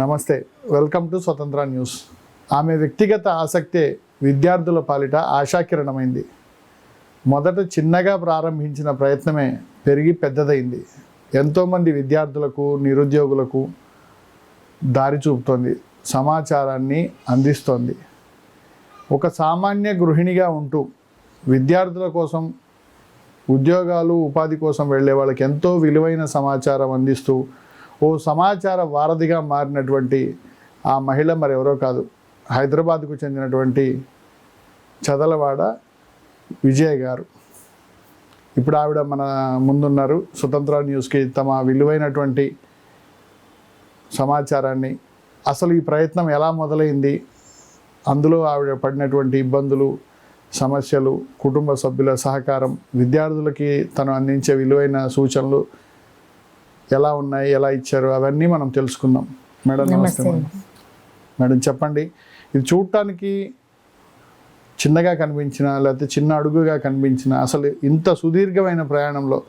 నమస్తే. Welcome to Swatantra news. ఆమె వ్యక్తిగత ఆసక్తే విద్యార్థుల పాలిట ఆశాకిరణమైంది. మొదట చిన్నగా ప్రారంభించిన ప్రయత్నమే పెరిగి పెద్దదైంది. ఎంతోమంది విద్యార్థులకు నిరుద్యోగులకు దారి చూపుతోంది. సమాచారాన్ని అందిస్తోంది. ఒక సామాన్య గృహిణిగా ఉంటూ విద్యార్థుల కోసం ఉద్యోగాలు ఉపాధి కోసం వెళ్ళే వాళ్ళకి ఎంతో విలువైన సమాచారం అందిస్తూ ఓ సమాచార వారధిగా మారినటువంటి ఆ మహిళ మరెవరో కాదు. హైదరాబాద్కు చెందినటువంటి చదలవాడ విజయ్ గారు. ఇప్పుడు ఆవిడ మన ముందున్నారు. స్వతంత్ర న్యూస్కి తమ విలువైనటువంటి సమాచారాన్ని. అసలు ఈ ప్రయత్నం ఎలా మొదలైంది? అందులో ఆవిడ పడినటువంటి ఇబ్బందులు సమస్యలు కుటుంబ సభ్యుల సహకారం విద్యార్థులకి తను అందించే విలువైన సూచనలు ఎలా ఉన్నాయి ఎలా ఇచ్చారు అవన్నీ మనం తెలుసుకుందాం. మేడం నమస్తే మేడం. మేడం చెప్పండి. ఇది చూడటానికి చిన్నగా కనిపించిన లేకపోతే చిన్న అడుగుగా కనిపించిన అసలు ఇంత సుదీర్ఘమైన ప్రయాణంలో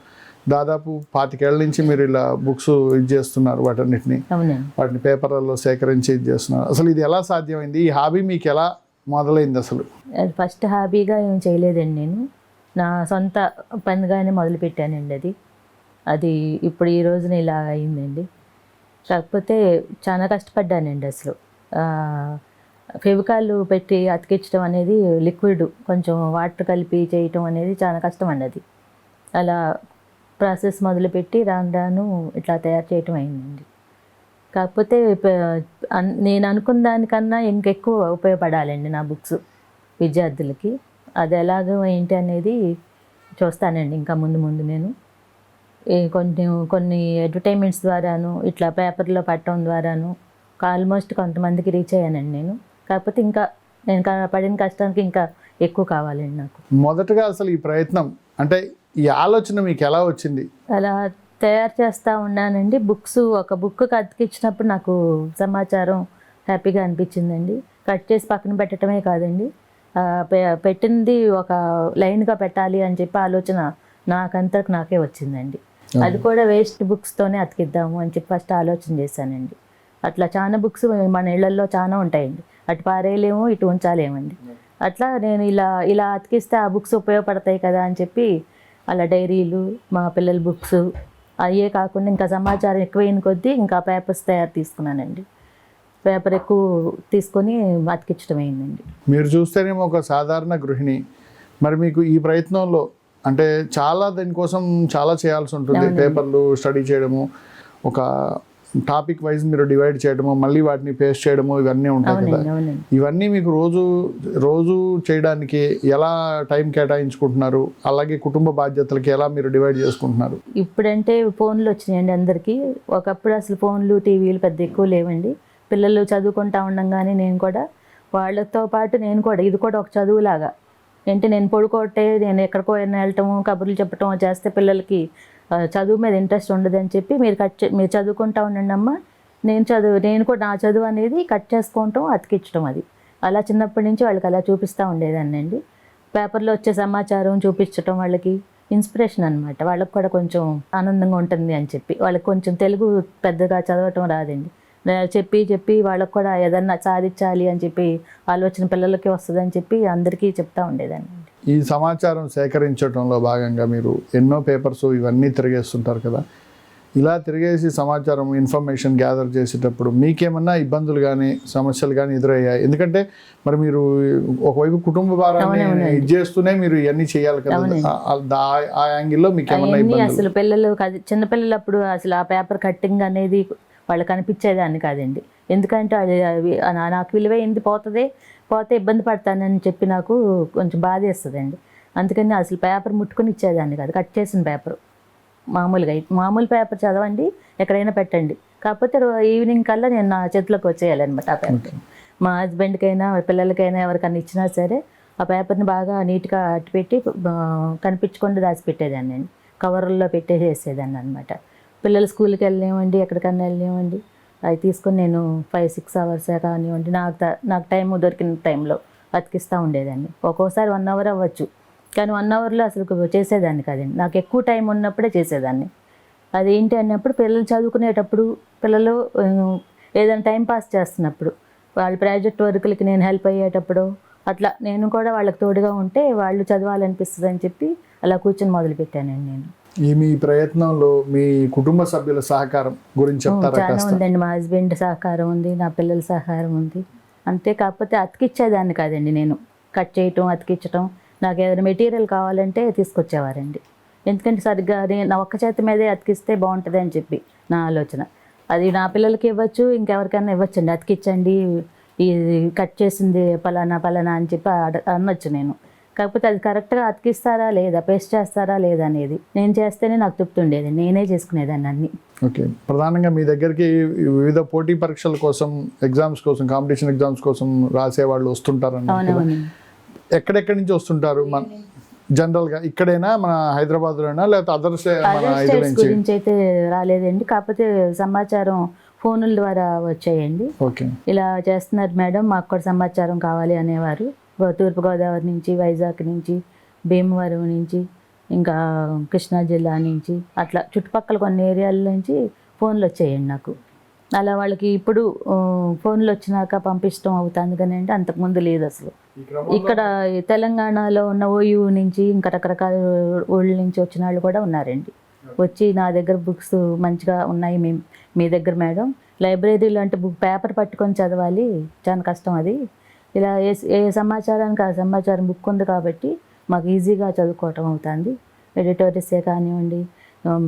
దాదాపు పాతికేళ్ళ నుంచి మీరు ఇలా బుక్స్ ఇది చేస్తున్నారు వాటన్నిటిని. వాటిని పేపర్లలో సేకరించి ఇది చేస్తున్నారు. అసలు ఇది ఎలా సాధ్యమైంది? ఈ హాబీ మీకు ఎలా మొదలైంది అసలు? ఫస్ట్ హాబీగా ఏం చేయలేదండి నేను. నా సొంత పనిగానే మొదలుపెట్టానండి అది. అది ఇప్పుడు ఈ రోజున ఇలా అయిందండి. కాకపోతే చాలా కష్టపడ్డానండి అసలు. ఫెవికాల్ పెట్టి అతికించడం అనేది లిక్విడ్ కొంచెం వాటర్ కలిపి చేయటం అనేది చాలా కష్టం అండి అది అలా ప్రాసెస్ మొదలుపెట్టి రాను రాను ఇట్లా తయారు చేయటం అయిందండి. కాకపోతే నేను అనుకున్న దానికన్నా ఇంకెక్కువ ఉపయోగపడాలండి నా బుక్స్ విద్యార్థులకి. అది ఎలాగో ఏంటి అనేది చూస్తానండి ఇంకా ముందు ముందు నేను. కొన్ని కొన్ని అడ్వర్టైజ్మెంట్స్ ద్వారాను ఇట్లా పేపర్లో పట్టడం ద్వారాను ఆల్మోస్ట్ కొంతమందికి రీచ్ అయ్యానండి నేను. కాకపోతే ఇంకా నేను పడిన కష్టానికి ఇంకా ఎక్కువ కావాలండి నాకు. మొదటగా అసలు ఈ ప్రయత్నం అంటే ఈ ఆలోచన మీకు ఎలా వచ్చింది? అలా తయారు చేస్తూ ఉన్నానండి. బుక్స్ ఒక బుక్ అతికించినప్పుడు నాకు సమాచారం హ్యాపీగా అనిపించిందండి. కట్ చేసి పక్కన పెట్టడమే కాదండి. పెట్టింది ఒక లైన్గా పెట్టాలి అని చెప్పి ఆలోచన నాకంతకు నాకే వచ్చిందండి. అది కూడా వేస్ట్ బుక్స్తోనే అతికిద్దాము అని చెప్పి ఫస్ట్ ఆలోచన చేశానండి. అట్లా చాలా బుక్స్ మన ఇళ్ళలో చాలా ఉంటాయండి. అటు పారేయలేము ఇటు ఉంచాలేమండి. అట్లా నేను ఇలా ఇలా అతికిస్తే ఆ బుక్స్ ఉపయోగపడతాయి కదా అని చెప్పి అలా డైరీలు మా పిల్లల బుక్స్ అయ్యే కాకుండా ఇంకా సమాచారం ఎక్కువైన కొద్దీ ఇంకా పేపర్స్ తయారు తీసుకున్నానండి. పేపర్ ఎక్కువ తీసుకొని అతికించడం అయిందండి మీరు చూస్తేనేమో ఒక సాధారణ గృహిణి. మరి మీకు ఈ ప్రయత్నంలో అంటే చాలా దీనికోసం చాలా చేయాల్సి ఉంటుంది. పేపర్లు స్టడీ చేయడము ఒక టాపిక్ వైజ్ మీరు డివైడ్ చేయడము మళ్ళీ వాటిని పేస్ట్ చేయడము ఇవన్నీ ఉంటాయి కదా. ఇవన్నీ మీకు రోజు రోజు చేయడానికి ఎలా టైం కేటాయించుకుంటున్నారు? అలాగే కుటుంబ బాధ్యతలకి ఎలా మీరు డివైడ్ చేసుకుంటున్నారు? ఇప్పుడంటే ఫోన్లు వచ్చినాయండి అందరికీ. ఒకప్పుడు అసలు ఫోన్లు టీవీలు పెద్ద ఎక్కువ లేవండి. పిల్లలు చదువుకుంటా ఉండంగానే నేను కూడా వాళ్ళతో పాటు నేను కూడా ఇది కూడా ఒక చదువులాగా. ఏంటి నేను పడుకోటే నేను ఎక్కడికో వెళ్ళి వెళ్ళటము కబుర్లు చెప్పటం చేస్తే పిల్లలకి చదువు మీద ఇంట్రెస్ట్ ఉండదని చెప్పి మీరు కట్ చే- మీరు చదువుకుంటా ఉండండి అమ్మ. నేను చదువు నేను కూడా నా చదువు అనేది కట్ చేసుకోవటం అతికించడం అది. అలా చిన్నప్పటి నుంచి వాళ్ళకి అలా చూపిస్తూ ఉండేదాన్ని అండి. పేపర్లో వచ్చే సమాచారం చూపించటం వాళ్ళకి ఇన్స్పిరేషన్ అనమాట వాళ్ళకి కూడా కొంచెం ఆనందంగా ఉంటుంది అని చెప్పి. వాళ్ళకి కొంచెం తెలుగు పెద్దగా చదవటం రాదండి. చెప్పి చెప్పి వాళ్ళకి కూడా ఏదన్నా సాధించాలి అని చెప్పి ఆలోచన పిల్లలకి వస్తుందని చెప్పి అందరికీ చెప్తా ఉండేదాన్ని. ఈ సమాచారం సేకరించడంలో భాగంగా మీరు ఎన్నో పేపర్స్ ఇవన్నీ తిరిగేస్తుంటారు కదా. ఇలా తిరిగేసి సమాచారం ఇన్ఫర్మేషన్ గ్యాదర్ చేసేటప్పుడు మీకేమన్నా ఇబ్బందులు కానీ సమస్యలు కానీ ఎదురయ్యాయి? ఎందుకంటే మరి మీరు ఒకవైపు కుటుంబ భారాన్ని ఇది చేస్తూనే మీరు ఇవన్నీ చేయాలి కదా. ఆ- యాంగిల్లో మీకు ఏమన్నా అవన్నీ ఇబ్బందులు? అసలు పిల్లలు కాదు చిన్నపిల్లలు అప్పుడు అసలు ఆ పేపర్ కట్టింగ్ అనేది వాళ్ళకి కనిపించేదాన్ని కాదండి. ఎందుకంటే అది నాకు విలువైంది పోతుంది? పోతే ఇబ్బంది పడతానని చెప్పి నాకు కొంచెం బాధ వేస్తుందండి. అందుకని అసలు పేపర్ ముట్టుకొని ఇచ్చేదాన్ని కాదు. కట్ చేసిన పేపర్. మామూలుగా మామూలు పేపర్ చదవండి ఎక్కడైనా పెట్టండి. కాకపోతే ఈవినింగ్ కల్లా నేను నా చేతిలోకి వచ్చేయాలన్నమాట ఆ పేపర్. మా హస్బెండ్కైనా పిల్లలకైనా ఎవరికైనా ఇచ్చినా సరే ఆ పేపర్ని బాగా నీట్గా అట్టిపెట్టి కనిపించకుండా దాచిపెట్టేదాన్ని అండి. కవర్లో పెట్టేసేసేదాన్ని అనమాట పిల్లలు స్కూల్కి వెళ్ళలేమండి ఎక్కడికన్నా వెళ్ళలేమండి అవి తీసుకొని నేను ఫైవ్ సిక్స్ అవర్స్ కానివ్వండి నాకు నాకు టైం దొరికిన టైంలో బతికిస్తూ ఉండేదాన్ని. ఒక్కోసారి వన్ అవర్ అవ్వచ్చు. కానీ వన్ అవర్లో అసలు చేసేదాన్ని కాదండి. నాకు ఎక్కువ టైం ఉన్నప్పుడే చేసేదాన్ని. అదేంటి అన్నప్పుడు పిల్లలు చదువుకునేటప్పుడు పిల్లలు ఏదైనా టైం పాస్ చేస్తున్నప్పుడు వాళ్ళ ప్రాజెక్ట్ వర్కులకి నేను హెల్ప్ అయ్యేటప్పుడు అట్లా నేను కూడా వాళ్ళకి తోడుగా ఉంటే వాళ్ళు చదవాలనిపిస్తుంది అని చెప్పి అలా కూర్చొని మొదలుపెట్టానండి నేను. ఈ మీ ప్రయత్నంలో మీ కుటుంబ సభ్యుల సహకారం గురించి చెప్తారా చాలా ఉందండి. మా హస్బెండ్ సహకారం ఉంది నా పిల్లల సహకారం ఉంది. అంతే కాకపోతే అతికిచ్చేదాన్ని కాదండి నేను. కట్ చేయటం అతికించటం నాకు ఏదైనా మెటీరియల్ కావాలంటే తీసుకొచ్చేవారండి. ఎందుకంటే సరిగ్గా నా ఒక్క చేతి మీదే అతికిస్తే బాగుంటుంది అని చెప్పి నా ఆలోచన. అది నా పిల్లలకి ఇవ్వచ్చు ఇంకెవరికైనా ఇవ్వచ్చండి. అతికిచ్చండి ఇది కట్ చేసింది పలానా పలానా అని చెప్పి అనొచ్చు నేను. కాకపోతే అది కరెక్ట్గా అతికిస్తారా లేదా పేస్ట్ చేస్తారా లేదా అనేది నేను చేస్తేనే నాకు తృప్తి ఉండేది నేనే చేసుకునేదాన్ని అన్ని. ఓకే. ప్రధానంగా మీ దగ్గరికి వివిధ పోటీ పరీక్షల కోసం ఎగ్జామ్స్ కోసం కాంపిటీషన్ ఎగ్జామ్స్ కోసం రాసే వాళ్ళు అవునవును. ఎక్కడెక్కడి నుంచి వస్తుంటారు? మన జనరల్గా ఇక్కడైనా మన హైదరాబాద్ లోనా లేకపోతే అదర్ స్టేట్స్ గురించి అయితే రాలేదండి. కాకపోతే సమాచారం ఫోనుల ద్వారా వచ్చాయండి. ఓకే. ఇలా చేస్తున్నారు మేడం మాకు కూడా సమాచారం కావాలి అనేవారు. తూర్పుగోదావరి నుంచి వైజాగ్ నుంచి భీమవరం నుంచి ఇంకా కృష్ణా జిల్లా నుంచి అట్లా చుట్టుపక్కల కొన్ని ఏరియాల నుంచి ఫోన్లు వచ్చాయండి నాకు. అలా వాళ్ళకి ఇప్పుడు ఫోన్లు వచ్చినాక పంపించడం అవుతుంది కానీ అంటే అంతకుముందు లేదు అసలు. ఇక్కడ తెలంగాణలో ఉన్న ఓయూ నుంచి ఇంకా రకరకాల ఊళ్ళ నుంచి వచ్చిన వాళ్ళు కూడా ఉన్నారండి. వచ్చి నా దగ్గర బుక్స్ మంచిగా ఉన్నాయి మీ మీ దగ్గర మేడం. లైబ్రరీలో అంటే బుక్ పేపర్ పట్టుకొని చదవాలి. చాలా కష్టం అది. ఇలా ఏ ఏ సమాచారానికి ఆ సమాచారం బుక్ ఉంది కాబట్టి మాకు ఈజీగా చదువుకోవటం అవుతుంది. ఎడిటోరియసే కానివ్వండి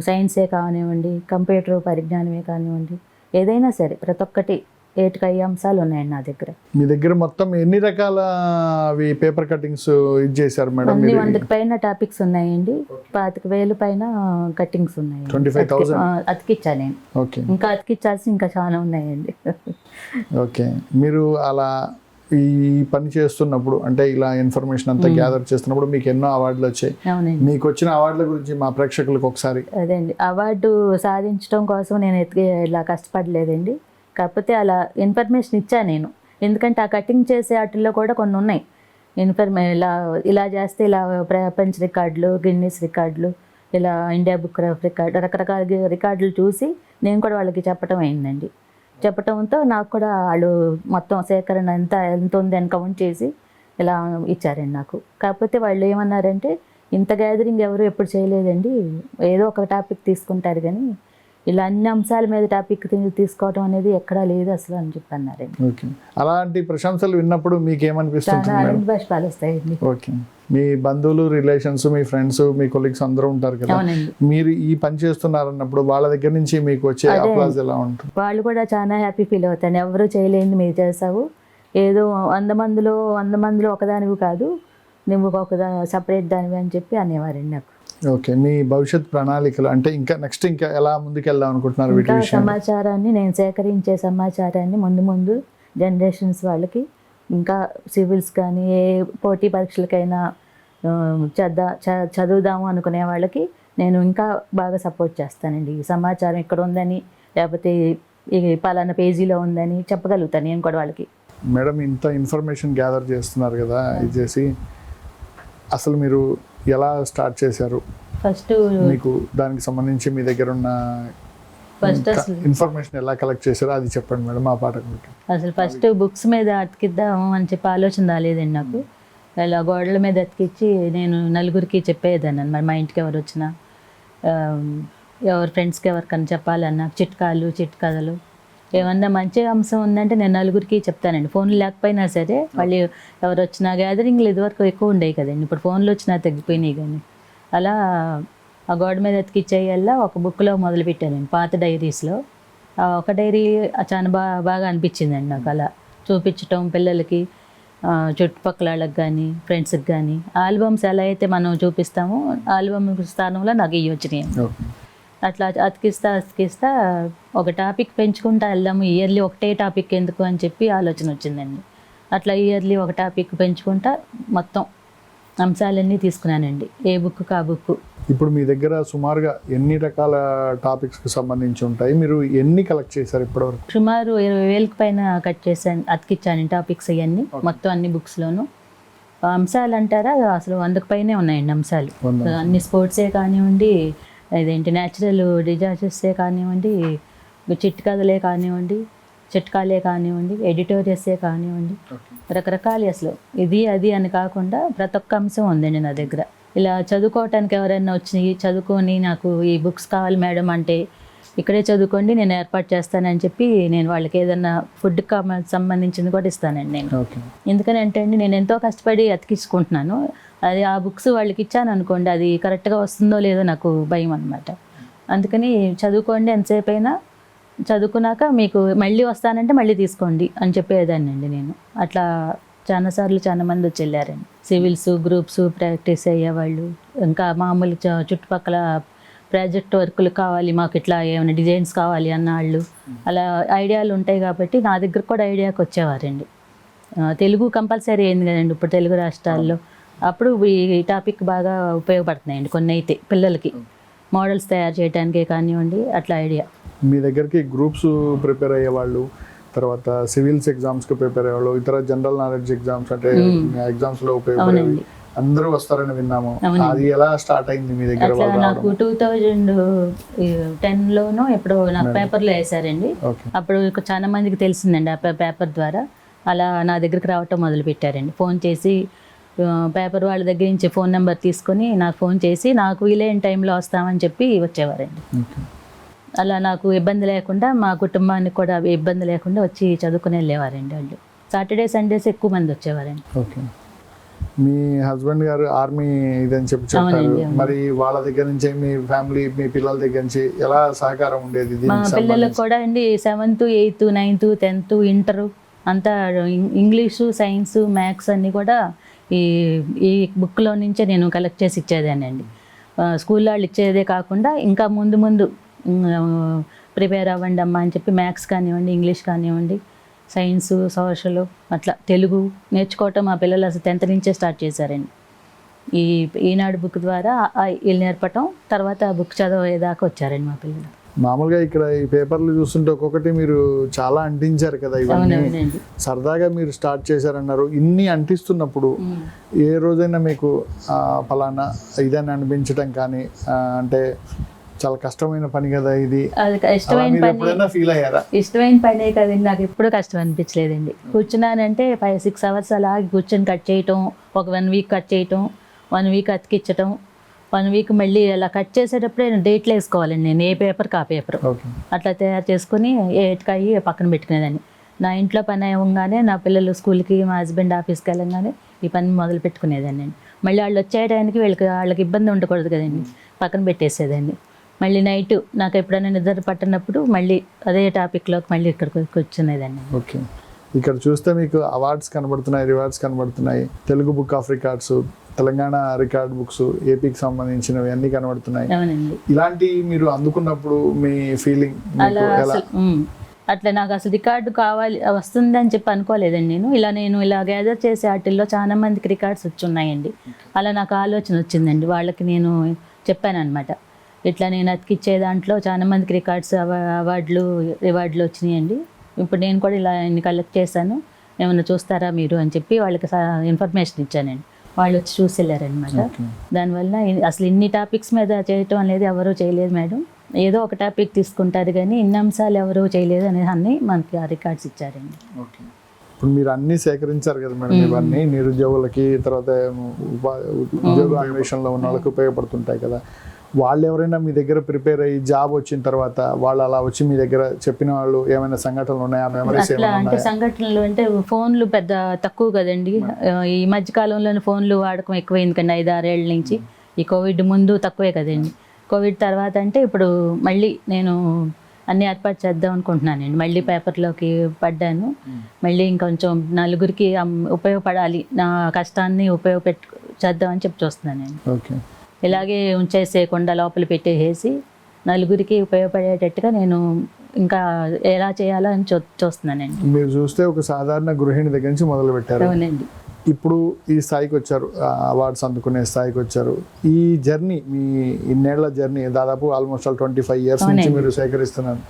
సైన్సే కానివ్వండి కంప్యూటర్ పరిజ్ఞానమే కానివ్వండి ఏదైనా సరే ప్రతి ఒక్కటి ఏటికి అయ్యే అంశాలు ఉన్నాయండి నా దగ్గర. మీ దగ్గర మొత్తం ఎన్ని రకాల అవి పేపర్ కటింగ్స్ ఇది చేశారు మేడం అన్ని వందకి పైన టాపిక్స్ ఉన్నాయండి. పాతిక వేలు పైన కట్టింగ్స్ ఉన్నాయి 25,000? అతికిచ్చా నేను ఓకే ఇంకా అతికిచ్చాల్సి ఇంకా చాలా ఉన్నాయండి. ఓకే మీరు అలా ఈ పని చేస్తున్నప్పుడు అంటే ఇలా ఇన్ఫర్మేషన్ అంతా గ్యాదర్ చేస్తున్నప్పుడు మీకు ఎన్నో అవార్డులు వచ్చాయి. మీకు వచ్చిన అవార్డుల గురించి మా ప్రేక్షకులకు ఒకసారి అదే అండి. అవార్డు సాధించడం కోసం నేను ఇలా కష్టపడలేదండి. కాకపోతే అలా ఇన్ఫర్మేషన్ ఇచ్చా నేను. ఎందుకంటే ఆ కటింగ్ చేసే వాటిల్లో కూడా కొన్ని ఉన్నాయి. ఇన్ఫర్మే ఇలా ఇలా చేస్తే ఇలా ప్రపంచ రికార్డులు గిన్నీస్ రికార్డులు ఇలా ఇండియా బుక్ రికార్డు రకరకాల రికార్డులు చూసి నేను కూడా వాళ్ళకి చెప్పటం అయిందండి. చెప్పటంతో నాకు కూడా వాళ్ళు మొత్తం సేకరణ ఎంత ఎంత ఉంది అని కౌంట్ చేసి ఇలా ఇచ్చారండి నాకు. కాకపోతే వాళ్ళు ఏమన్నారంటే ఇంత గ్యాదరింగ్ ఎవరు ఎప్పుడు చేయలేదండి ఏదో ఒక టాపిక్ తీసుకుంటారు కానీ ఇలా అన్ని అంశాల మీద టాపిక్ తీసుకోవడం అనేది ఎక్కడా లేదు అసలు అని చెప్పి అన్నారండి ఓకే. అలాంటి ప్రశంసలు విన్నప్పుడు మీకు ఆనంద బాష్పాలు వస్తాయండి. ఓకే. మీ బంధువులు రిలేషన్స్ మీ ఫ్రెండ్స్ మీ కొలీగ్స్ అందరూ ఉంటారు కదా? మీరు ఈ పని చేస్తున్నారన్నప్పుడు వాళ్ళ దగ్గర నుంచి మీకు వచ్చే అప్లాజ్ ఎలా ఉంటుంది? వాళ్ళు కూడా చాలా హ్యాపీ ఫీల్ అవుతారు ఎవరు చేయలేని మీరు చేసావు ఏదో వంద మందిలో వంద మందిలో ఒకదానివి కాదు. నువ్వు ఒక సపరేట్ దానివి అని చెప్పి అనేవారండి నాకు. ఓకే మీ భవిష్యత్ ప్రణాళికలు అంటే ఇంకా నెక్స్ట్ ఇంకా ఎలా ముందుకెళ్దాం అనుకుంటున్నారు వీటి ఇంకా విషయం సమాచారాన్ని నేను సేకరించే సమాచారాన్ని ముందు ముందు జనరేషన్స్ వాళ్ళకి ఇంకా సివిల్స్ కానీ ఏ పోటీ పరీక్షలకైనా చద చదువుదాము అనుకునే వాళ్ళకి నేను ఇంకా బాగా సపోర్ట్ చేస్తానండి. ఈ సమాచారం ఇక్కడ ఉందని లేకపోతే ఈ పలానా పేజీలో ఉందని చెప్పగలుగుతాను నేను కూడా వాళ్ళకి. మేడం ఇంత ఇన్ఫర్మేషన్ గ్యాదర్ చేస్తున్నారు కదా ఇది చేసి అసలు మీరు ఎలా స్టార్ట్ చేశారు? ఫస్ట్ మీకు దానికి సంబంధించి మీ దగ్గర ఉన్న ఫస్ట్ ఇన్ఫర్మేషన్ ఎలా కలెక్ట్ చేశారో అది చెప్పండి మేడం మా పాఠకులకి అసలు ఫస్ట్ బుక్స్ మీద అతికిద్దాము అని చెప్పి ఆలోచన రాలేదండి నాకు. ఇలా గోడల మీద అతికిచ్చి నేను నలుగురికి చెప్పేదాన్ని. అనమాట మా ఇంటికి ఎవరు వచ్చినా ఆ, ఎవరి ఫ్రెండ్స్కి ఎవరికైనా చెప్పాలన్నా చిట్కాలు చిట్కథలు ఏమన్నా మంచి అంశం ఉందంటే నేను నలుగురికి చెప్తానండి. ఫోన్లు లేకపోయినా సరే వాళ్ళు ఎవరు వచ్చినా గ్యాదరింగ్లు ఇదివరకు ఎక్కువ ఉండేవి కదండి. ఇప్పుడు ఫోన్లు వచ్చినా తగ్గిపోయినాయి కానీ. అలా ఆ గోడ మీద ఎతికిచ్చేయల్లా ఒక బుక్లో మొదలుపెట్టానండి పాత డైరీస్లో ఒక డైరీ చాలా బాగా బాగా అనిపించిందండి నాకు అలా. చూపించటం పిల్లలకి చుట్టుపక్కల వాళ్ళకి కానీ ఫ్రెండ్స్కి కానీ ఆల్బమ్స్ ఎలా అయితే మనం చూపిస్తామో ఆల్బమ్ స్థానంలో నాకు ఇవి వచ్చినాయి అట్లా అతికిస్తా అతికిస్తా ఒక టాపిక్ పెంచుకుంటా వెళ్దాము ఇయర్లీ ఒకటే టాపిక్ ఎందుకు అని చెప్పి ఆలోచన వచ్చిందండి. అట్లా ఇయర్లీ ఒక టాపిక్ పెంచుకుంటా మొత్తం అంశాలన్నీ తీసుకున్నానండి. ఏ బుక్ కా బుక్ ఇప్పుడు మీ దగ్గర సుమారుగా ఎన్ని రకాల టాపిక్స్కి సంబంధించి ఉంటాయి? మీరు ఎన్ని కలెక్ట్ చేశారు ఇప్పటివరకు? సుమారు ఇరవై వేలకు పైన కట్ చేశాను అతికిచ్చాను టాపిక్స్ ఇవన్నీ మొత్తం అన్ని బుక్స్లోను అంశాలు అంటారా? అసలు వందకు పైనే ఉన్నాయండి అంశాలు. అన్ని స్పోర్ట్సే కానివ్వండి ఇదేంటి న్యాచురల్ డిజాస్టర్సే కానివ్వండి చిట్కథలే కానివ్వండి చిట్కాలే కానివ్వండి ఎడిటోరియల్సే కానివ్వండి రకరకాలు అసలు. ఇది అది అని కాకుండా ప్రతి ఒక్క అంశం ఉందండి నా దగ్గర. ఇలా చదువుకోవటానికి ఎవరైనా వచ్చి చదువుకొని నాకు ఈ బుక్స్ కావాలి మేడం అంటే ఇక్కడే చదువుకోండి నేను ఏర్పాటు చేస్తానని చెప్పి నేను వాళ్ళకి ఏదైనా ఫుడ్ సంబంధించింది కూడా ఇస్తానండి నేను. ఎందుకని అంటే అండి నేను ఎంతో కష్టపడి అతికించుకుంటున్నాను. అది ఆ బుక్స్ వాళ్ళకి ఇచ్చాను అనుకోండి అది కరెక్ట్గా వస్తుందో లేదో నాకు భయం అనమాట అందుకని చదువుకోండి ఎంతసేపు అయినా చదువుకున్నాక మీకు మళ్ళీ వస్తానంటే మళ్ళీ తీసుకోండి అని చెప్పేదాన్ని అండి నేను. అట్లా చాలాసార్లు చాలా మంది వచ్చి వెళ్ళారండి. సివిల్స్ గ్రూప్స్ ప్రాక్టీస్ అయ్యేవాళ్ళు ఇంకా మామూలు చ- చుట్టుపక్కల ప్రాజెక్ట్ వర్కులు కావాలి మాకు ఇట్లా ఏమైనా డిజైన్స్ కావాలి అన్న వాళ్ళు అలా ఐడియాలు ఉంటాయి కాబట్టి నా దగ్గర కూడా ఐడియాకి వచ్చేవారండి. తెలుగు కంపల్సరీ అయింది కదండి ఇప్పుడు తెలుగు రాష్ట్రాల్లో. అప్పుడు ఈ టాపిక్ బాగా ఉపయోగపడుతున్నాయండి కొన్ని అయితే పిల్లలకి మోడల్స్ తయారు చేయడానికే కానివ్వండి అట్లా ఐడియా మీ దగ్గరికి గ్రూప్స్ ప్రిపేర్ అయ్యే వాళ్ళు తర్వాత సివిల్స్ ఎగ్జామ్స్కి ప్రిపేర్ అయ్యేవాళ్ళు ఇతర జనరల్ నాలెడ్జ్ ఎగ్జామ్స్ అంటే ఎగ్జామ్స్లో ఉపయోగపడే అవునండి. అందరూ వస్తారని విన్నాము. అది ఎలా స్టార్ట్ అయింది మీ దగ్గర నాకు టూ థౌజండ్ టెన్లోనో ఎప్పుడో నాకు పేపర్లో వేశారండి. ఓకే. అప్పుడు చాలా మందికి తెలిసిందండి ఆ పేపర్ ద్వారా. అలా నా దగ్గరికి రావటం మొదలు పెట్టారండి ఫోన్ చేసి పేపర్ వాళ్ళ దగ్గర నుంచి ఫోన్ నెంబర్ తీసుకొని నాకు ఫోన్ చేసి నాకు వీలైన టైంలో వస్తామని చెప్పి వచ్చేవారండి. అలా నాకు ఇబ్బంది లేకుండా మా కుటుంబానికి కూడా ఇబ్బంది లేకుండా వచ్చి చదువుకుని వెళ్ళేవారండి వాళ్ళు. సాటర్డే సండేస్ ఎక్కువ మంది వచ్చేవారండి. ఓకే. మీ హస్బెండ్ గారు ఆర్మీ ఇదని చెప్పి చెప్పారు. మరి వాళ్ళ దగ్గర నుంచి మీ ఫ్యామిలీ మీ పిల్లల దగ్గర నుంచి ఎలా సహకారం ఉండేది మా పిల్లలకు కూడా అండి seventh eighth ninth tenth inter అంతా ఇంగ్లీషు సైన్స్ మ్యాథ్స్ అన్నీ కూడా ఈ ఈ బుక్లో నుంచే నేను కలెక్ట్ చేసి ఇచ్చేదాన్ని అండి. స్కూల్లో వాళ్ళు ఇచ్చేదే కాకుండా ఇంకా ముందు ముందు ప్రిపేర్ అవ్వండి అమ్మా అని చెప్పి మ్యాథ్స్ కానివ్వండి ఇంగ్లీష్ కానివ్వండి సైన్స్ సోషల్ అట్లా తెలుగు నేర్చుకోవటం మా పిల్లలు అసలు టెన్త్ నుంచే స్టార్ట్ చేశారండి. ఈ ఈనాడు బుక్ ద్వారా వీళ్ళు నేర్పటం తర్వాత ఆ బుక్ చదివేదాకా వచ్చారండి మా పిల్లలు. మామూలుగా ఇక్కడ ఈ పేపర్లు చూస్తుంటే ఒక్కొక్కటి మీరు చాలా అంటించారు కదా ఇవన్నీ. సరదాగా మీరు స్టార్ట్ చేశారన్నారు. ఇన్ని అంటిస్తున్నప్పుడు ఏ రోజైనా మీకు ఫలానా ఇదని అనిపించడం కానీ అంటే చాలా కష్టమైన పని కదా ఇది. ఇష్టమైన పని ఫీల్ అయ్యారా? ఇష్టమైన పనే కదండి. నాకు ఎప్పుడూ కష్టం అనిపించలేదండి. కూర్చున్నానంటే ఫైవ్ సిక్స్ అవర్స్ అలా కూర్చొని కట్ చేయటం ఒక వన్ వీక్ కట్ చేయటం వన్ వీక్ అతికిచ్చటం వన్ వీక్ మళ్ళీ అలా కట్ చేసేటప్పుడే డేట్లు వేసుకోవాలండి నేను ఏ పేపర్కి ఆ పేపర్. ఓకే. అట్లా తయారు చేసుకుని ఏటికాయి పక్కన పెట్టుకునేదాన్ని. నా ఇంట్లో పని అవ్వగానే నా పిల్లలు స్కూల్కి మా హస్బెండ్ ఆఫీస్కి వెళ్ళంగానే ఈ పని మొదలు పెట్టుకునేదాన్ని అండి మళ్ళీ వాళ్ళు వచ్చే టైంకి వీళ్ళకి వాళ్ళకి ఇబ్బంది ఉండకూడదు కదండి పక్కన పెట్టేసేదాన్ని. మళ్ళీ నైట్ నాకు ఎప్పుడైనా నిద్ర పట్టినప్పుడు మళ్ళీ అదే టాపిక్లోకి మళ్ళీ ఇక్కడికి కూర్చునేదాన్ని. ఓకే. ఇక్కడ చూస్తే మీకు అవార్డ్స్ కనబడుతున్నాయి రివార్డ్స్ కనబడుతున్నాయి. Telugu book of records Telangana record books ఏపీకి సంబంధించినవి అన్నీ కనబడుతున్నాయి. ఇలాంటి మీరు అందుకున్నప్పుడు మీ ఫీలింగ్. అట్లా నాకు అసలు రికార్డు కావాలి వస్తుందని చెప్పి అనుకోలేదండి నేను. ఇలా నేను ఇలా గ్యాదర్ చేసే వాటిల్లో చాలా మందికి రికార్డ్స్ వచ్చి ఉన్నాయండి అలా నాకు ఆలోచన వచ్చిందండి. వాళ్ళకి నేను చెప్పాను అనమాట ఇట్లా నేను అతికిచ్చే దాంట్లో చాలా మందికి రికార్డ్స్ అవార్డులు రివార్డులు వచ్చినాయండి. ఇప్పుడు నేను కూడా ఇలా కలెక్ట్ చేశాను. ఏమైనా చూస్తారా మీరు అని చెప్పి వాళ్ళకి ఇన్ఫర్మేషన్ ఇచ్చానండి. వాళ్ళు వచ్చి చూసి వెళ్ళారనమాట. దానివల్ల అసలు ఇన్ని టాపిక్స్ మీద చేయటం అనేది ఎవరూ చేయలేదు మేడం. ఏదో ఒక టాపిక్ తీసుకుంటారు కానీ ఇన్ని అంశాలు ఎవరూ చేయలేదు అనేది అన్ని మనకి ఆ రికార్డ్స్ ఇచ్చారండి. ఓకే. ఇప్పుడు మీరు అన్ని సేకరించారు కదా మేడం ఇవన్నీ. నిరుద్యోగులకి తర్వాత ఉద్యోగ అన్వేషణలో ఉన్న వాళ్ళకి ఉపయోగపడుతుంటాయి కదా. వాళ్ళు ఎవరైనా మీ దగ్గర ప్రిపేర్ అయ్యి జాబ్ వచ్చిన తర్వాత వాళ్ళు అలా వచ్చి మీ దగ్గర చెప్పిన వాళ్ళు ఏమైనా సంఘటనలు ఉన్నాయా? మెమరీస్ అంటే సంఘటనలు అంటే ఫోన్లు పెద్ద తక్కువ కదండి. ఈ మధ్య కాలంలోనే ఫోన్లు వాడకం ఎక్కువైంది కండి ఐదు ఆరేళ్ళ నుంచి. ఈ కోవిడ్ ముందు తక్కువే కదండి. కోవిడ్ తర్వాత అంటే ఇప్పుడు మళ్ళీ నేను అన్ని ఏర్పాటు చేద్దాం అనుకుంటున్నానండి. మళ్ళీ పేపర్లోకి పడ్డాను. మళ్ళీ ఇంకొంచెం నలుగురికి ఉపయోగపడాలి. నా కష్టాన్ని ఉపయోగపెట్టు చేద్దామని చెప్పి చూస్తున్నానండి. ఓకే. ఇలాగే ఉంచేసేయకుండా లోపల పెట్టేసేసి నలుగురికి ఉపయోగపడేటట్టుగా నేను ఇంకా ఎలా చేయాలో అని చూ చూస్తున్నానండి. మీరు చూస్తే ఒక సాధారణ గృహిణి దగ్గర నుంచి మొదలు పెట్టారు. అవునండి. ఇప్పుడు ఈ స్థాయికి వచ్చారు అవార్డ్స్ అందుకునే స్థాయికి వచ్చారు. ఈ జర్నీ మీ ఇన్నేళ్ళ జర్నీ దాదాపు almost all twenty five years నుంచి. మీరు సేకరిస్తున్నారు.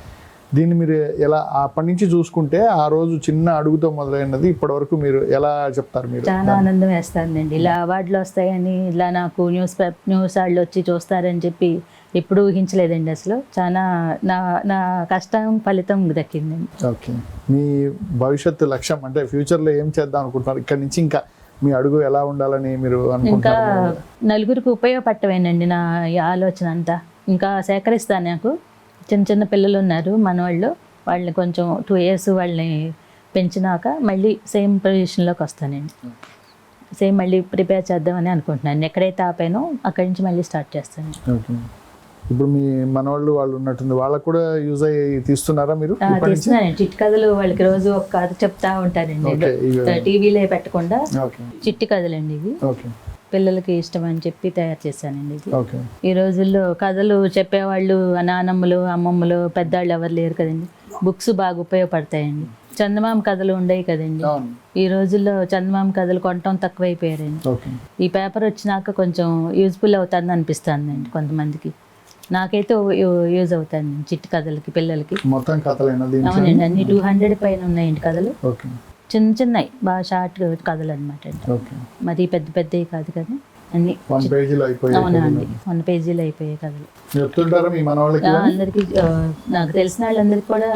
దీన్ని మీరు ఎలా అప్పటి నుంచి చూసుకుంటే ఆ రోజు చిన్న అడుగుతో మొదలైనది ఇప్పటి వరకు మీరు ఎలా చెప్తారు మీరు? చాలా ఆనందం వేస్తుందండి ఇలా అవార్డులు వస్తాయని ఇలా నాకు న్యూస్ పేపర్ న్యూస్ వాళ్ళు వచ్చి చూస్తారని చెప్పి ఎప్పుడు ఊహించలేదండి అసలు. చాలా నా నా కష్టం ఫలితం దక్కిందండి. ఓకే. మీ భవిష్యత్తు లక్ష్యం అంటే ఫ్యూచర్లో ఏం చేద్దాం అనుకుంటున్నారు? ఇక్కడ నుంచి ఇంకా మీ అడుగు ఎలా ఉండాలని మీరు ఇంకా నలుగురికి ఉపయోగపడటమేనండి నా ఈ ఆలోచన అంతా. ఇంకా సేకరిస్తాను నాకు. చిన్న చిన్న పిల్లలు ఉన్నారు మనవాళ్ళు. వాళ్ళని కొంచెం టూ ఇయర్స్ వాళ్ళని పెంచినాక మళ్ళీ సేమ్ పొజిషన్లోకి వస్తానండి. సేమ్ మళ్ళీ ప్రిపేర్ చేద్దామని అనుకుంటున్నాను. ఎక్కడైతే ఆపానో అక్కడి నుంచి మళ్ళీ స్టార్ట్ చేస్తాను. ఇప్పుడు మీ మనవాళ్ళు వాళ్ళు ఉన్నట్టుంది. వాళ్ళకు కూడా యూజ్ అయ్యి తీస్తున్నారా మీరు? తీస్తున్నానండి. చిట్టి కథలు వాళ్ళకి రోజు ఒక కథ చెప్తా ఉంటానండి. ఇవి టీవీలో పెట్టకుండా చిట్టి కథలండి ఇవి. ఓకే పిల్లలకి ఇష్టం అని చెప్పి తయారు చేశానండి ఇది. ఈ రోజుల్లో కథలు చెప్పేవాళ్ళు నానమ్మలు అమ్మమ్మలు పెద్దవాళ్ళు ఎవరు లేరు కదండి. బుక్స్ బాగా ఉపయోగపడతాయండి. చందమామ కథలు ఉండేవి కదండి. ఈ రోజుల్లో చందమామ కథలు కొనటం తక్కువైపోయారండి. ఈ పేపర్ వచ్చినాక కొంచెం యూజ్ఫుల్ అవుతుంది అనిపిస్తుందండి కొంతమందికి. నాకైతే యూజ్ అవుతాయండి చిట్టి కథలకి పిల్లలకి. మొత్తం దీంట్లో? అవునండి అన్ని టూ హండ్రెడ్ పైన ఉన్నాయండి కథలు. ఓకే. చిన్న చిన్నవి బాగా షార్ట్ కథలు అనమాట మరీ పెద్ద పెద్దవి కాదు కదా అన్ని వన్ పేజీలో అయిపోయాయి వన్ పేజీలో అయిపోయాయి కథలు. అందరికి నాకు తెలిసిన వాళ్ళందరికీ కూడా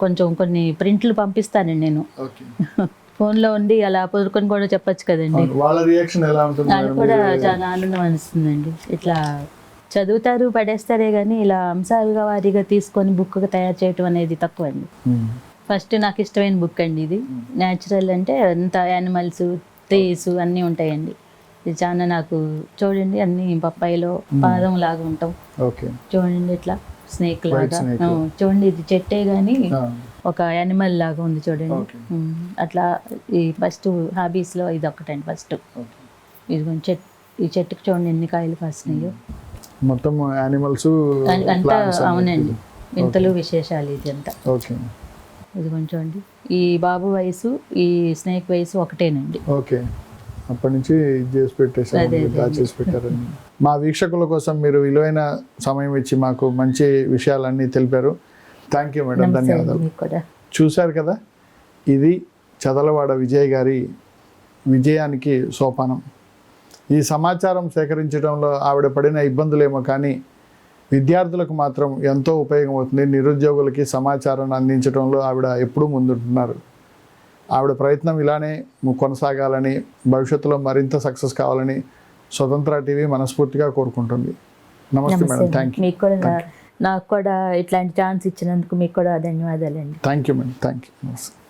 కొంచెం కొన్ని ప్రింట్లు పంపిస్తానండి నేను. ఓకే. ఫోన్లో ఉండి అలా పొదుకొని కూడా చెప్పొచ్చు కదండి. వాళ్ళ రియాక్షన్ ఎలా ఉంటుంది? కూడా చాలా ఆనందం అనిస్తుందండి ఇట్లా చదువుతారు పడేస్తారే కానీ ఇలా అంశాలుగా వారీగా తీసుకొని బుక్ తయారు చేయటం అనేది తక్కువ అండి. ఫస్ట్ నాకు ఇష్టమైన బుక్ అండి ఇది. న్యాచురల్ అంటే అంత యానిమల్స్ ట్రీస్ అన్నీ ఉంటాయండి. ఇది చాలా నాకు చూడండి అన్ని పప్పాయిలో పాదం లాగా ఉంటాం. చూడండి ఇట్లా స్నేక్ లాగా. చూడండి ఇది చెట్టే కానీ ఒక యానిమల్ లాగా ఉంది చూడండి. అట్లా ఈ ఫస్ట్ హాబీస్లో ఇది ఒకటండి ఫస్ట్. ఇది చెట్ ఈ చెట్టుకి చూడండి ఎన్ని కాయలు కాస్తున్నాయో మొత్తం యానిమల్స్ అంతా అవునండి. వింతలు విశేషాలు ఇది అంతా ఓకే. ఇది కొంచెం అండి ఈ బాబు వయసు ఈ స్నేక్ వయసు ఒకటేనండి. ఓకే. అప్పటి నుంచి ఇది చేసి పెట్టేసారు డ్రా చేసి పెట్టారండి. మా వీక్షకుల కోసం మీరు విలువైన సమయం ఇచ్చి మాకు మంచి విషయాలన్నీ తెలిపారు. థ్యాంక్ యూ మేడం ధన్యవాదాలు. చూశారు కదా? ఇది చదలవాడ విజయ్ గారి విజయానికి సోపానం. ఈ సమాచారం సేకరించడంలో ఆవిడ పడిన ఇబ్బందులేమో కానీ విద్యార్థులకు మాత్రం ఎంతో ఉపయోగం అవుతుంది నిరుద్యోగులకి సమాచారాన్ని అందించడంలో ఆవిడ ఎప్పుడూ ముందుంటున్నారు. ఆవిడ ప్రయత్నం ఇలానే కొనసాగాలని భవిష్యత్తులో మరింత సక్సెస్ కావాలని స్వతంత్ర టీవీ మనస్ఫూర్తిగా కోరుకుంటుంది. నమస్తే మేడం. థ్యాంక్ యూ నాకు కూడా ఇట్లాంటి ఛాన్స్ ఇచ్చినందుకు మీకు కూడా ధన్యవాదాలండి. Thank you madam thank you